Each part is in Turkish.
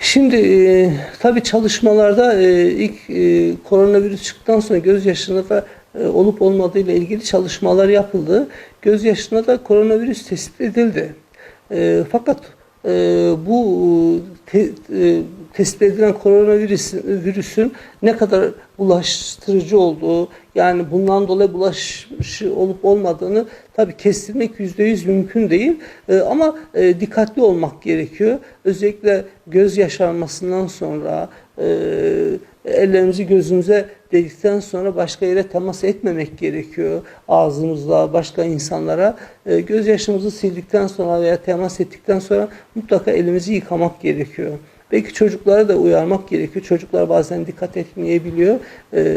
Şimdi e, tabii çalışmalarda e, ilk e, koronavirüs çıktıktan sonra gözyaşında da e, olup olmadığı ile ilgili çalışmalar yapıldı. Gözyaşında da koronavirüs tespit edildi. E, fakat e, bu te, e, tespit edilen koronavirüs virüsün ne kadar bulaştırıcı olduğu yani bundan dolayı bulaşı olup olmadığını tabii kestirmek yüzde yüz mümkün değil E, ama e, dikkatli olmak gerekiyor. Özellikle göz yaşarmasından sonra e, ellerimizi gözümüze dedikten sonra başka yere temas etmemek gerekiyor. Ağzımızla, başka insanlara. E, gözyaşımızı sildikten sonra veya temas ettikten sonra mutlaka elimizi yıkamak gerekiyor. Belki çocuklara da uyarmak gerekiyor. Çocuklar bazen dikkat etmeyebiliyor. E,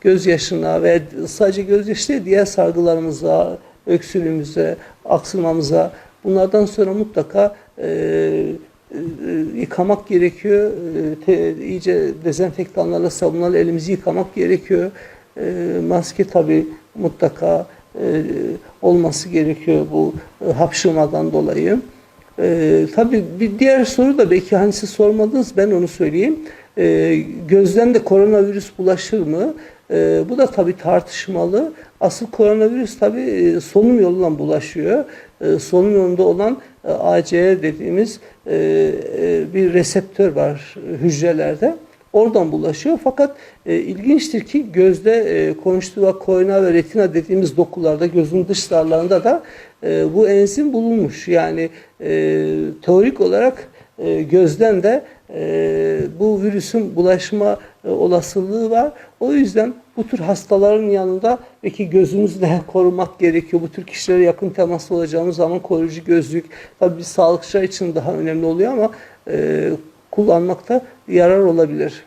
gözyaşına ve sadece gözyaşı değil diğer sargılarımıza, öksürüğümüze, aksırmamıza bunlardan sonra mutlaka e, yıkamak gerekiyor. E, te, iyice dezenfektanlarla, sabunlarla elimizi yıkamak gerekiyor. E, maske tabii mutlaka e, olması gerekiyor bu e, hapşırmadan dolayı. E, tabii bir diğer soru da belki hani siz sormadınız ben onu söyleyeyim. E, gözden de koronavirüs bulaşır mı? E, bu da tabii tartışmalı. Asıl koronavirüs tabii e, solunum yolundan bulaşıyor. E, solunum yolunda olan e, ACE dediğimiz e, e, bir reseptör var e, hücrelerde. Oradan bulaşıyor. Fakat e, ilginçtir ki gözde e, konjüktiva, kornea ve retina dediğimiz dokularda, gözün dış zarlarında da e, bu enzim bulunmuş. Yani e, teorik olarak e, gözden de e, bu virüsün bulaşma e, olasılığı var. O yüzden bu tür hastaların yanında belki gözümüzle korumak gerekiyor. Bu tür kişilere yakın temaslı olacağımız zaman koruyucu gözlük tabii biz sağlıkçılar için daha önemli oluyor ama kullanmakta yarar olabilir.